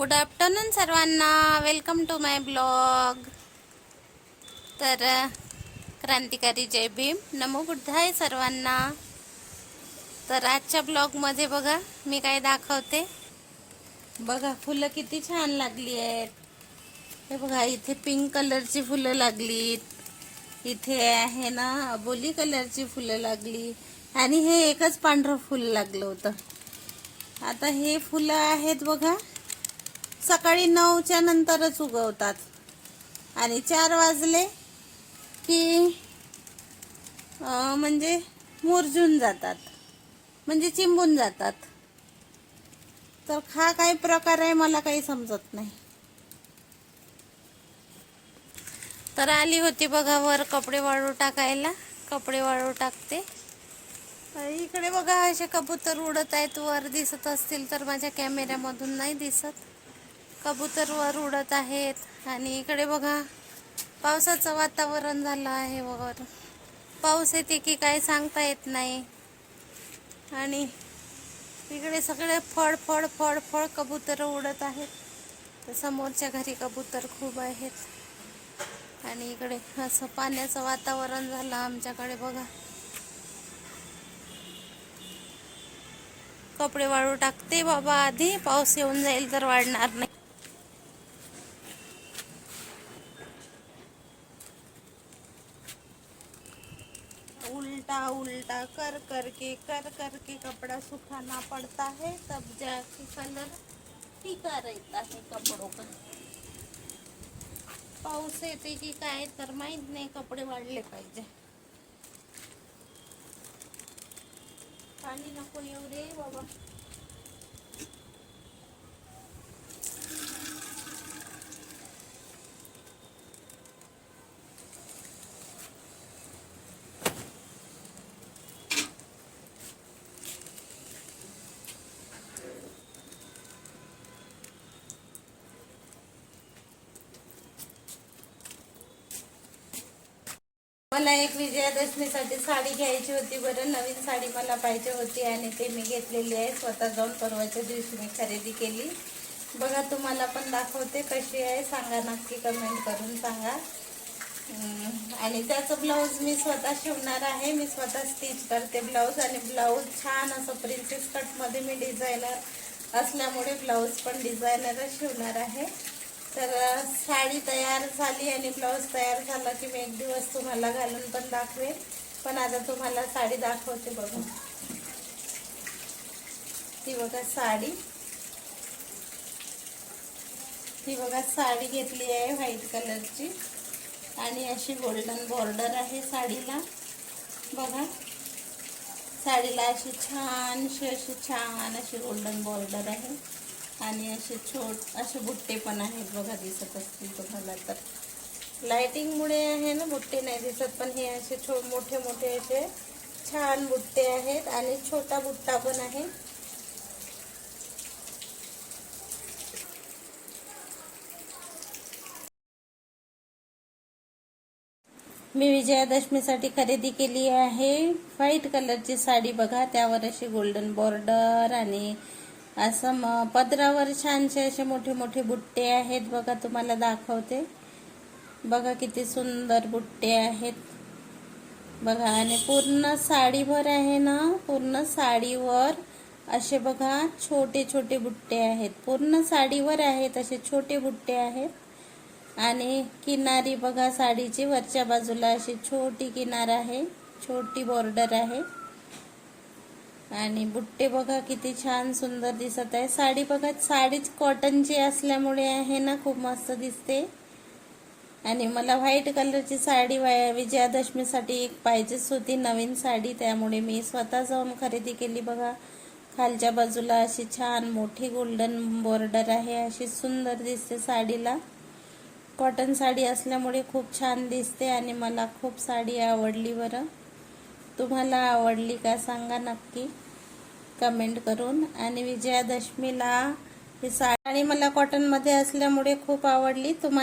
Good afternoon सर्वांना. Welcome to my blog तर क्रांतिकारी जय भीम. नमो बुद्धाय सर्वांना. तर आजच्या ब्लॉगमध्ये बघा मी काय दाखवते. बघा फुलं किती छान लागली आहेत हे बघा इथे पिंक कलरची फुलं लागलीत. इथे आहे ना अबोली कलरची फुलं लागली. आणि हे एकच पांढरं फुल लागलं होतं. आता हे फुलं आहेत बघा. सकाळी नऊच्या नंतरच उगवतात. आणि चार वाजले की म्हणजे मुरजून जातात. म्हणजे चिंबून जातात. तर हा काय प्रकार आहे मला काही समजत नाही. तर आली होती बघा वर कपडे वाळू टाकायला. कपडे वाळू टाकते. इकडे बघा असे कबूतर उडत आहेत. वर दिसत असतील तर माझ्या कॅमेऱ्यामधून नाही दिसत. कबूतर वर उडत आहेत. आणि इकडे बघा पावसाचं वातावरण झालं आहे वर. पाऊस येते की काय सांगता येत नाही. आणि इकडे सगळे फळ फळ फळ फळ कबूतर उडत आहेत. तर समोरच्या घरी कबूतर खूप आहेत. आणि इकडे असं पाण्याचं वातावरण झालं आमच्याकडे बघा. कपडे वाळू टाकते बाबा आधी पाऊस येऊन जाईल तर वाढणार नाही. उल्टा उल्टा कर कर के कर कर के कपड़ा सुखाना पड़ता है, तब जाके कलर टिका रहता है कपड़ों का। पाऊस येते की काय तर माहीत नाही, कपडे वाढले पाहिजे. पाणी नको येऊ रे बाबा. मला एक विजयादशमीसाठी साडी घ्यायची होती बरं नवीन साडी मला पाहिजे होती आणि ते मी घेतलेली आहे. स्वतः जाऊन परवाच्या दिवशी मी खरेदी केली. बघा तुम्हाला पण दाखवते कशी आहे. सांगा नक्की कमेंट करून सांगा. आणि त्याचं ब्लाऊज मी स्वतः शिवणार आहे. मी स्वतः स्टिच करते ब्लाऊज आणि ब्लाऊज छान असं प्रिन्सेस कटमध्ये मी डिझायनर असल्यामुळे ब्लाऊज पण डिझायनरच शिवणार आहे. तर साडी तयार झाली आणि ब्लाऊज तयार झाला की मी एक दिवस तुम्हाला घालून पण दाखवेन. पण आता तुम्हाला साडी दाखवते बघा ती बघा साडी. ती बघा साडी घेतली आहे व्हाईट कलरची. आणि अशी गोल्डन बॉर्डर आहे साडीला. बघा. साडीला अशी छानशी अशी छान अशी गोल्डन बॉर्डर आहे. आणि असे छोट असे बुट्टे पण आहेत बघा दिसत असतील तुम्हाला तर. लाइटिंगमुळे आहे ना बुट्टे नाही दिसत पण हे असे छो मोठे मोठे असे छान बुट्टे आहेत आणि छोटा बुट्टा पण आहे. मी विजयादशमीसाठी खरेदी केली आहे. व्हाईट कलरची साडी बघा त्यावर अशी गोल्डन बॉर्डर आणि असं म पदरावर छानसे असे मोठे मोठे बुट्टे आहेत. बघा तुम्हाला दाखवते. बघा किती सुंदर बुट्टे आहेत. बघा आणि पूर्ण साडीभर आहे ना पूर्ण साडीवर असे बघा छोटे छोटे बुट्टे आहेत. पूर्ण साडीवर आहेत असे छोटे बुट्टे आहेत. आणि किनारी बघा साडीची वरच्या बाजूला अशी छोटी किनार आहे. छोटी बॉर्डर आहे. आणि बुट्टे बघा किती छान सुंदर दिसत आहे. साडी बघा साडीच कॉटनची असल्यामुळे आहे ना खूप मस्त दिसते. आणि मला व्हाईट कलरची साडी विजयादशमीसाठी एक पाहिजेच होती नवीन साडी. त्यामुळे मी स्वतः जाऊन खरेदी केली बघा. खालच्या बाजूला अशी छान मोठी गोल्डन बॉर्डर आहे अशी सुंदर दिसते साडीला. कॉटन साडी असल्यामुळे खूप छान दिसते आणि मला खूप साडी आवडली बरं. तुम्हाला आवडली का सांगा नक्की. कमेंट करून. आणि विजयादशमीला ही साडी मला कॉटनमध्ये असल्यामुळे खूप आवडली. तुम्हाला